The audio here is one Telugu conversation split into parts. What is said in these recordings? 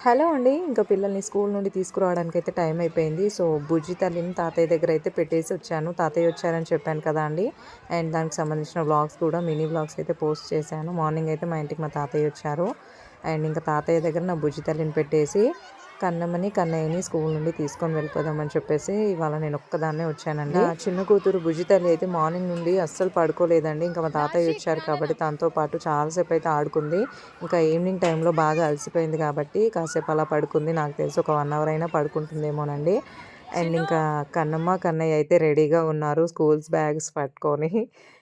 హలో అండి. ఇంకా పిల్లల్ని స్కూల్ నుండి తీసుకురావడానికి అయితే టైం అయిపోయింది. సో బుజ్జి తల్లిని తాతయ్య దగ్గర అయితే పెట్టేసి వచ్చాను. తాతయ్య వచ్చారని చెప్పాను కదా అండి. అండ్ దానికి సంబంధించిన వ్లాగ్స్ కూడా మినీ వ్లాగ్స్ అయితే పోస్ట్ చేశాను. మార్నింగ్ అయితే మా ఇంటికి మా తాతయ్య వచ్చారు. అండ్ ఇంకా తాతయ్య దగ్గర నా బుజ్జి తల్లిని పెట్టేసి కన్నమ్మని కన్నయ్యని స్కూల్ నుండి తీసుకొని వెళ్ళిపోదామని చెప్పేసి ఇవాళ నేను ఒక్కదాన్నే వచ్చానండి. ఆ చిన్న కూతురు భుజి తల్లి అయితే మార్నింగ్ నుండి అస్సలు పడుకోలేదండి. ఇంకా మా తాతయ్య వచ్చారు కాబట్టి తనతో పాటు చాలాసేపు అయితే ఆడుకుంది. ఇంకా ఈవినింగ్ టైంలో బాగా అలసిపోయింది కాబట్టి కాసేపు అలా పడుకుంది. నాకు తెలిసి ఒక వన్ అవర్ అయినా పడుకుంటుందేమోనండి. అండ్ ఇంకా కన్నమ్మ కన్నయ్య అయితే రెడీగా ఉన్నారు. స్కూల్స్ బ్యాగ్స్ పట్టుకొని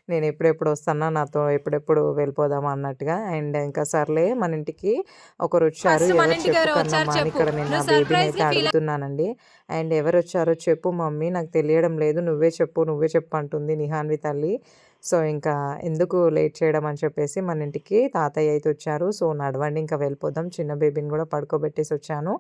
నేను ఎప్పుడెప్పుడు వస్తానా నాతో ఎప్పుడెప్పుడు వెళ్ళిపోదాం అన్నట్టుగా అండ్ ఇంకా సర్లే మన ఇంటికి ఒకరు వచ్చారు ఇక్కడ నేను నా బేబీని అయితే అడుగుతున్నానండి. అండ్ ఎవరు వచ్చారో చెప్పు మమ్మీ నాకు తెలియడం లేదు నువ్వే చెప్పు నువ్వే చెప్పు అంటుంది నిహాన్వి తల్లి. సో ఇంకా ఎందుకు లేట్ చేయడం అని చెప్పేసి మన ఇంటికి తాతయ్య అయితే వచ్చారు. సో నడవండి ఇంకా వెళ్ళిపోదాం. చిన్న బేబీని కూడా పడుకోబెట్టేసి వచ్చాను.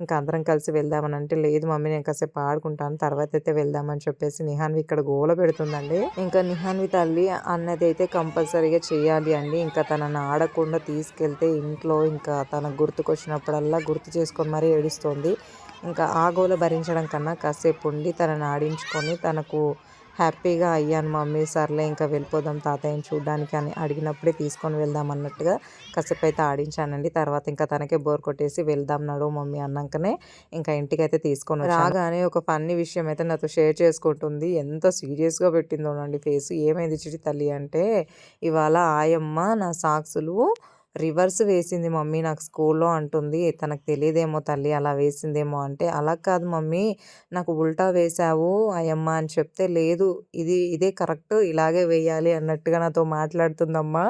ఇంకా అందరం కలిసి వెళ్దామని అంటే లేదు మమ్మీ నేను కాసేపు ఆడుకుంటాను. తర్వాత అయితే వెళ్దామని చెప్పేసి నిహాన్వి ఇక్కడ గోల పెడుతుందండి. ఇంకా నిహాన్వి తల్లి అన్నది అయితే కంపల్సరీగా చేయాలి అండి. ఇంకా తనని ఆడకుండా తీసుకెళ్తే ఇంట్లో ఇంకా తనకు గుర్తుకొచ్చినప్పుడల్లా గుర్తు చేసుకొని మరీ ఏడుస్తుంది. ఇంకా ఆ గోల భరించడం కన్నా కాసేపు ఉండి తనని ఆడించుకొని తనకు హ్యాపీగా అయ్యాను మమ్మీ. సర్లే ఇంకా వెళ్ళిపోదాం తాతయ్యని చూడడానికి అని అడిగినప్పుడే తీసుకొని వెళ్దాం అన్నట్టుగా కాసేపు అయితే ఆడించానండి. తర్వాత ఇంకా తనకే బోర్ కొట్టేసి వెళ్దాం నడు మమ్మీ అన్నాకనే ఇంకా ఇంటికి అయితే తీసుకొని రాగానే ఒక ఫన్నీ విషయం అయితే నాతో షేర్ చేసుకుంటుంది. ఎంత సీరియస్గా పెట్టిందోనండి ఫేస్. ఏమైంది చిటి తల్లి అంటే ఇవాళ ఆయమ్మ నా సాక్సులు రివర్స్ వేసింది మమ్మీ నాకు స్కూల్లో అంటుంది. తనకు తెలియదేమో తల్లి అలా వేసిందేమో అంటే అలా కాదు మమ్మీ నాకు ఉల్టా వేసావు అయ్యమ్మ అని చెప్తే లేదు ఇది ఇదే కరెక్ట్ ఇలాగే వేయాలి అన్నట్టుగా నాతో మాట్లాడుతుందమ్మా.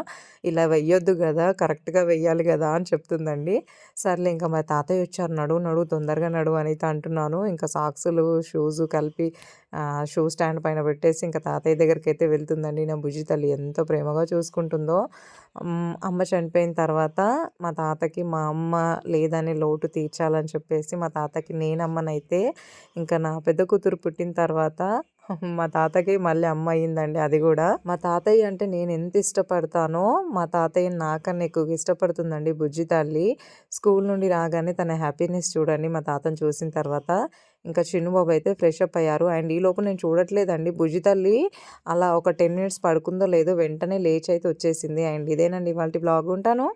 ఇలా వెయ్యొద్దు కదా కరెక్ట్గా వెయ్యాలి కదా అని చెప్తుందండి. సర్లే ఇంకా మా తాతయ్య వచ్చారు నడువు నడువు తొందరగా నడువు అని అంటున్నాను. ఇంకా సాక్సులు షూస్ కలిపి షూ స్టాండ్ పైన పెట్టేసి ఇంకా తాతయ్య దగ్గరికి అయితే వెళ్తుందండి. నా బుజ్జి తల్లి ఎంతో ప్రేమగా చూసుకుంటుందో. అమ్మ చనిపోయింది చనిపోయిన తర్వాత మా తాతకి మా అమ్మ లేదని లోటు తీర్చాలని చెప్పేసి మా తాతకి నేనమ్మనైతే ఇంకా నా పెద్ద కూతురు పుట్టిన తర్వాత మా తాతకి మళ్ళీ అమ్మ అయిందండి అది కూడా. మా తాతయ్య అంటే నేను ఎంత ఇష్టపడతానో మా తాతయ్య నాకన్నా ఎక్కువగా ఇష్టపడుతుందండి బుజ్జి తల్లి. స్కూల్ నుండి రాగానే తన హ్యాపీనెస్ చూడండి మా తాతను చూసిన తర్వాత. ఇంకా చిన్నుబాబు అయితే ఫ్రెష్ అప్ అయ్యారు. అండ్ ఈ లోపు నేను చూడట్లేదండి బుజ్జి తల్లి. అలా ఒక టెన్ మినిట్స్ పడుకుందో లేదో వెంటనే లేచి అయితే వచ్చేసింది. అండ్ ఇదేనండి ఇవాళ బ్లాగ్ ఉంటాను.